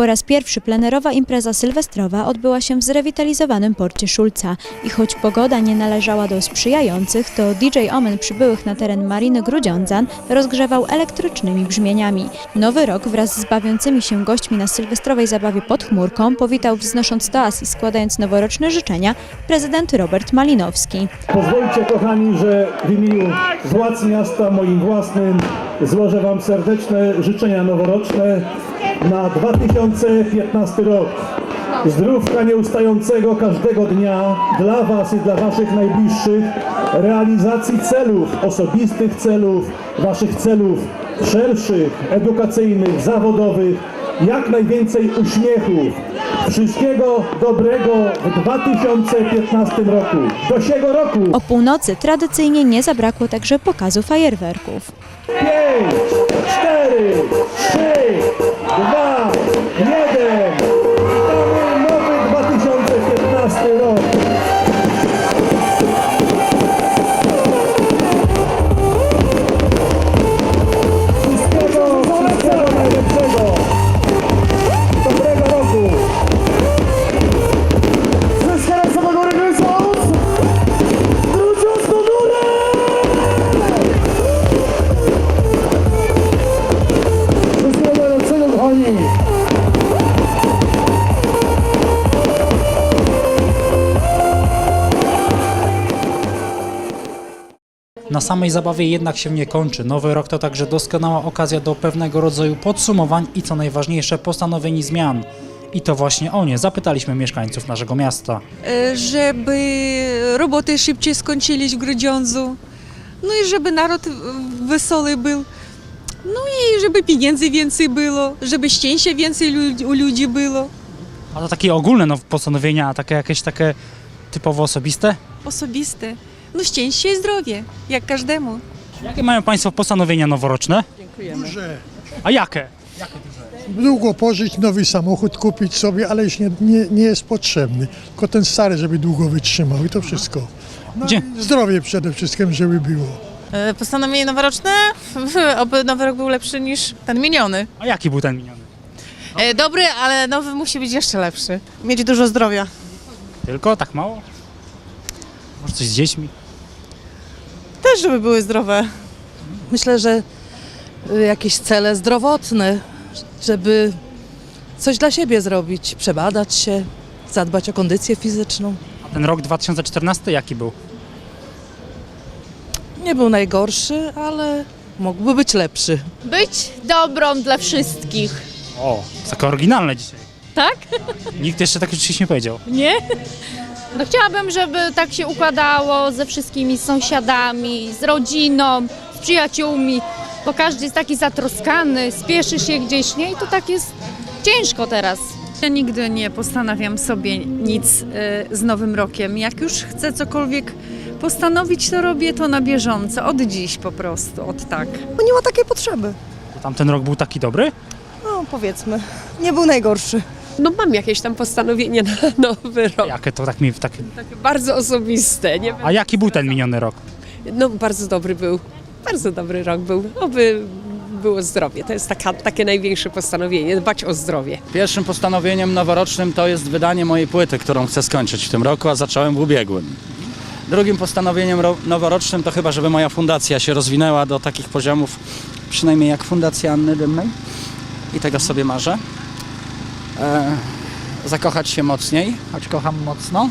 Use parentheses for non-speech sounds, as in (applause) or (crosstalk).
Po raz pierwszy plenerowa impreza sylwestrowa odbyła się w zrewitalizowanym porcie Szulca i choć pogoda nie należała do sprzyjających, to DJ Omen przybyłych na teren Mariny Grudziądzan rozgrzewał elektrycznymi brzmieniami. Nowy rok wraz z bawiącymi się gośćmi na sylwestrowej zabawie pod chmurką powitał wznosząc toast i składając noworoczne życzenia prezydent Robert Malinowski. Pozwólcie kochani, że w imieniu władz miasta moim własnym złożę Wam serdeczne życzenia noworoczne na 2015 rok. Zdrówka nieustającego każdego dnia dla Was i dla Waszych najbliższych, realizacji celów, osobistych celów, Waszych celów szerszych, edukacyjnych, zawodowych, jak najwięcej uśmiechów. Wszystkiego dobrego w 2015 roku. Do siego roku! O północy tradycyjnie nie zabrakło także pokazu fajerwerków. 5, 4, 3, 2, 1. Na samej zabawie jednak się nie kończy. Nowy rok to także doskonała okazja do pewnego rodzaju podsumowań i co najważniejsze postanowień i zmian. I to właśnie o nie zapytaliśmy mieszkańców naszego miasta. e, żeby roboty szybciej skończyliś w Grudziądzu, no i żeby naród wesoły był, no i żeby pieniędzy więcej było, żeby szczęścia więcej u ludzi było. A to takie ogólne no, postanowienia, a takie jakieś takie typowo osobiste? Osobiste. No szczęście i zdrowie, jak każdemu. Jakie mają Państwo postanowienia noworoczne? Duże. A jakie? Długo pożyć, nowy samochód kupić sobie, ale już nie, nie, nie jest potrzebny. Tylko ten stary, żeby długo wytrzymał i to wszystko. No Gdzie? i zdrowie przede wszystkim, żeby było. E, Postanowienie noworoczne? Oby nowy rok był lepszy niż ten miniony. A jaki był ten miniony? E, Dobry, ale nowy musi być jeszcze lepszy. Mieć dużo zdrowia. Tylko? Tak mało? Może coś z dziećmi? Też, żeby były zdrowe. Myślę, że y, jakieś cele zdrowotne, żeby coś dla siebie zrobić, przebadać się, zadbać o kondycję fizyczną. A ten rok 2014 jaki był? Nie był najgorszy, ale mógłby być lepszy. być dobrą dla wszystkich. O, takie oryginalne dzisiaj. Tak? Nikt jeszcze tak rzeczywiście nie powiedział. Nie? No chciałabym, żeby tak się układało ze wszystkimi sąsiadami, z rodziną, z przyjaciółmi, bo każdy jest taki zatroskany, spieszy się gdzieś, nie? I to tak jest ciężko teraz. Ja nigdy nie postanawiam sobie nic e, z nowym rokiem. Jak już chcę cokolwiek postanowić, to robię to na bieżąco, od dziś po prostu, od tak. Bo nie ma takiej potrzeby. Tamten rok był taki dobry? No powiedzmy, nie był najgorszy. No mam jakieś tam postanowienie na (laughs) nowy rok, Jakie to tak mi tak... takie bardzo osobiste, nie wiem. A jaki był ten miniony rok? No bardzo dobry był, bardzo dobry rok był, oby było zdrowie, to jest taka, takie największe postanowienie, dbać o zdrowie. Pierwszym postanowieniem noworocznym to jest wydanie mojej płyty, którą chcę skończyć w tym roku, a zacząłem w ubiegłym. Drugim postanowieniem ro- noworocznym to chyba, żeby moja fundacja się rozwinęła do takich poziomów, przynajmniej jak Fundacja Anny Dymnej. I tego sobie marzę. E, zakochać się mocniej, choć kocham mocno.